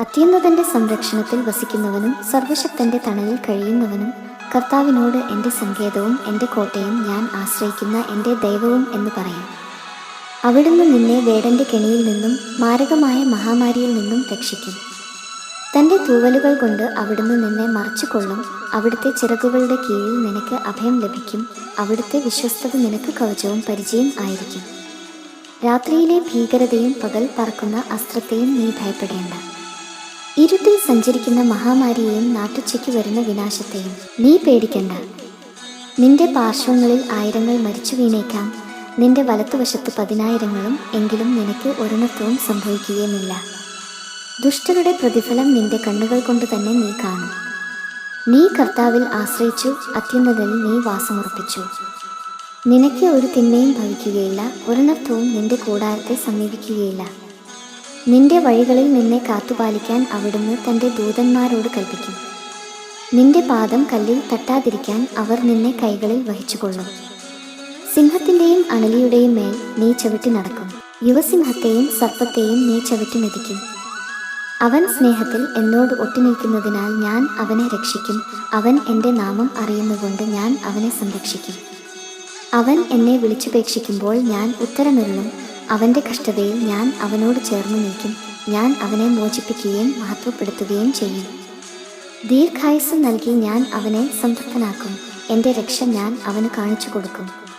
അത്യുന്നതന്റെ സംരക്ഷണത്തിൽ വസിക്കുന്നവനും സർവശക്തന്റെ തണലിൽ കഴിയുന്നവനും കർത്താവിനോട് എന്റെ സങ്കേതവും എന്റെ കോട്ടയും ഞാൻ ആശ്രയിക്കുന്ന എന്റെ ദൈവവും എന്ന് പറയാം. അവിടുന്ന് നിന്നെ വേടന്റെ കെണിയിൽ നിന്നും മാരകമായ മഹാമാരിയിൽ നിന്നും രക്ഷിക്കും. തന്റെ തൂവലുകൾ കൊണ്ട് അവിടുന്ന് നിന്നെ മറച്ചുകൊള്ളും. അവിടുത്തെ ചിറകുകളുടെ കീഴിൽ നിനക്ക് അഭയം ലഭിക്കും. അവിടുത്തെ വിശ്വസ്തത നിനക്ക് കവചവും പരിചയം ആയിരിക്കും. രാത്രിയിലെ ഭീകരതയും പകൽ പറക്കുന്ന അസ്ത്രത്തെയും നീ ഭയപ്പെടേണ്ട. ഇരുട്ടിൽ സഞ്ചരിക്കുന്ന മഹാമാരിയെയും നാട്ടുച്ചയ്ക്ക് വരുന്ന വിനാശത്തെയും നീ പേടിക്കണ്ട. നിന്റെ പാർശ്വങ്ങളിൽ ആയിരങ്ങൾ മരിച്ചു വീണേക്കാം. നിന്റെ വലത്തുവശത്ത് പതിനായിരങ്ങളും എങ്കിലും നിനക്ക് ഒരെണ്ണത്വവും സംഭവിക്കുകയുമില്ല. ദുഷ്ടരുടെ പ്രതിഫലം നിന്റെ കണ്ണുകൾ കൊണ്ട് തന്നെ നീ കാണും. നീ കർത്താവിൽ ആശ്രയിച്ചു അത്യുന്നതിൽ നീ വാസമുറപ്പിച്ചു. നിനക്ക് ഒരു തിന്മയും ഭവിക്കുകയില്ല ഒരെണ്ണത്വവും നിന്റെ കൂടാരത്തെ സമീപിക്കുകയില്ല. നിന്റെ വഴികളിൽ നിന്നെ കാത്തുപാലിക്കാൻ അവിടുന്ന് തന്റെ ദൂതന്മാരോട് കൽപ്പിക്കും. നിന്റെ പാദം കല്ലിൽ തട്ടാതിരിക്കാൻ അവർ നിന്നെ കൈകളിൽ വഹിച്ചുകൊള്ളും. സിംഹത്തിന്റെയും അണലിയുടെയും മേൽ നീ ചവിട്ടി നടക്കും. യുവസിംഹത്തെയും സർപ്പത്തെയും നീ ചവിട്ടി മെതിക്കും. അവൻ സ്നേഹത്തിൽ എന്നോട് ഒട്ടിനിൽക്കുന്നതിനാൽ ഞാൻ അവനെ രക്ഷിക്കും. അവൻ എന്റെ നാമം അറിയുന്നതുകൊണ്ട് ഞാൻ അവനെ സംരക്ഷിക്കും. അവൻ എന്നെ വിളിച്ചുപേക്ഷിക്കുമ്പോൾ ഞാൻ ഉത്തരമരുളും. അവന്റെ കഷ്ടതയിൽ ഞാൻ അവനോട് ചേർന്ന് നിൽക്കും. ഞാൻ അവനെ മോചിപ്പിക്കുകയും മഹത്വപ്പെടുത്തുകയും ചെയ്യും. ദീർഘായുസ് നൽകി ഞാൻ അവനെ സംതൃപ്തനാക്കും. എന്റെ രക്ഷ ഞാൻ അവന് കാണിച്ചു കൊടുക്കും.